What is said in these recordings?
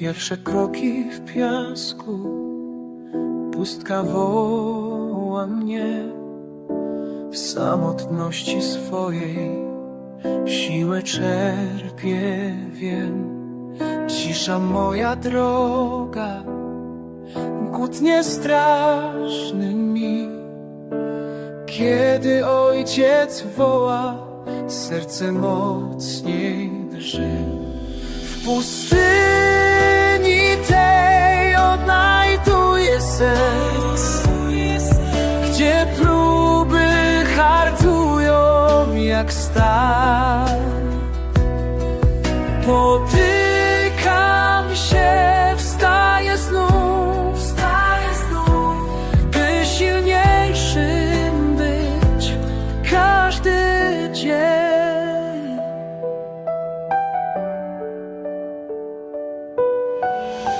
Pierwsze kroki w piasku, pustka woła mnie w samotności swojej. Siłę czerpię, wiem, cisza moja droga, głód nie straszny mi. Kiedy ojciec woła, serce mocniej drży. W pustyni jak stal. Potykam się, wstaję znów, wstaję znów, by silniejszym być każdy dzień.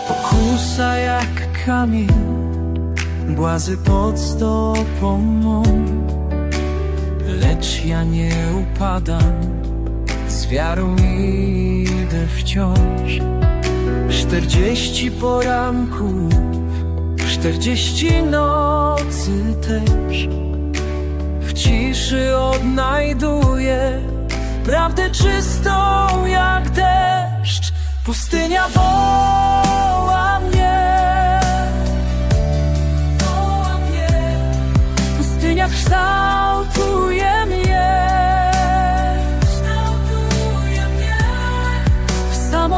Pokusa jak kamień, błazy pod stopą mą. Lecz ja nie upadam, z wiarą idę wciąż. Czterdzieści poranków, czterdzieści nocy też. W ciszy odnajduję prawdę czystą jak deszcz. Pustynia woła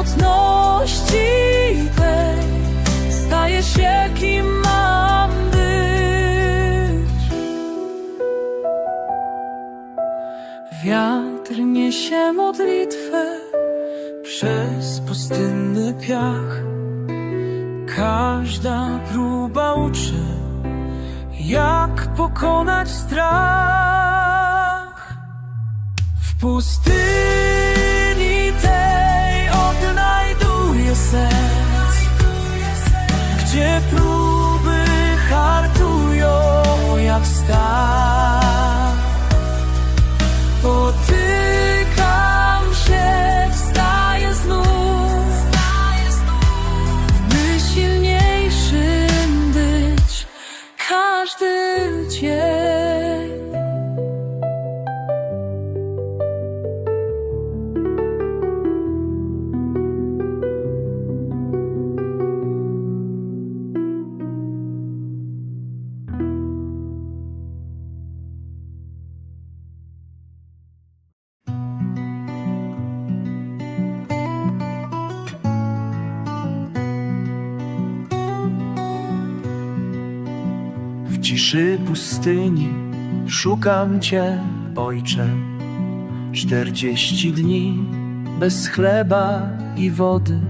samotności tej staje się kim mam być. Wiatr niesie modlitwę przez pustynny piach. Każda próba uczy, jak pokonać strach. W pustyni gdzie próby hartują jak stal. W ciszy pustyni szukam Cię, Ojcze. Czterdzieści dni bez chleba i wody,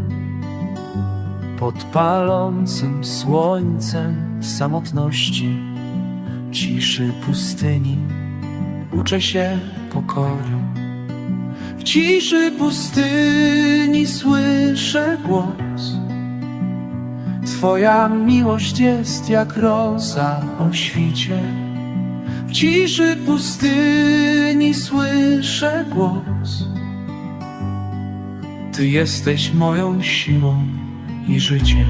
pod palącym słońcem samotności, ciszy pustyni uczę się pokory. W ciszy pustyni słyszę głos. Twoja miłość jest jak roza o świcie. W ciszy pustyni słyszę głos. Ty jesteś moją siłą i życiem.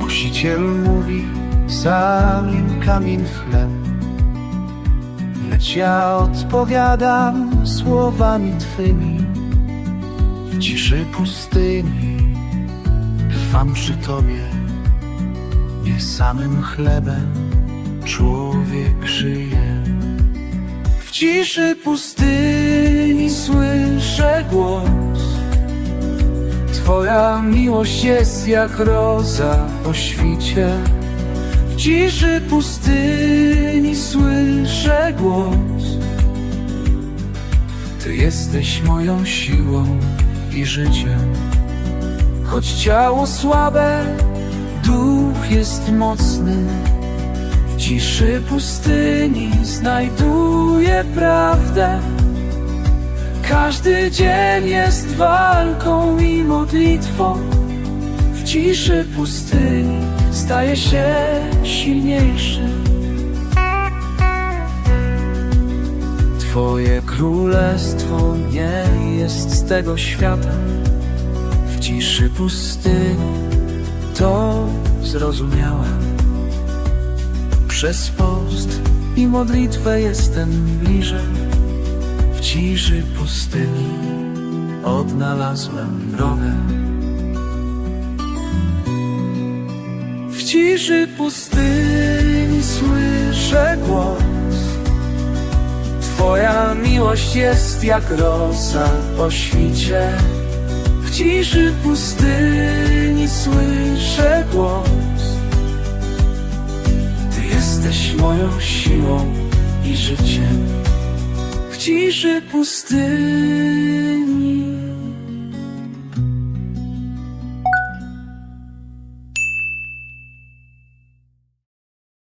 Kusiciel mówi, zanim kamień chleb. Ja odpowiadam słowami Twymi W ciszy pustyni trwam przy Tobie Nie samym chlebem człowiek żyje. W ciszy pustyni słyszę głos Twoja miłość jest jak roza o świcie w ciszy pustyni słyszę głos. Ty jesteś moją siłą i życiem. Choć ciało słabe, duch jest mocny. W ciszy pustyni znajduję prawdę. Każdy dzień jest walką i modlitwą. W ciszy pustyni staje się silniejszy Twoje królestwo nie jest z tego świata. W ciszy pustyni to zrozumiałem. Przez post i modlitwę jestem bliżej. W ciszy pustyni odnalazłem drogę. Ciszy pustyni słyszę głos. Twoja miłość jest jak rosa po świcie. W ciszy pustyni słyszę głos. Ty jesteś moją siłą i życiem. W ciszy pustyni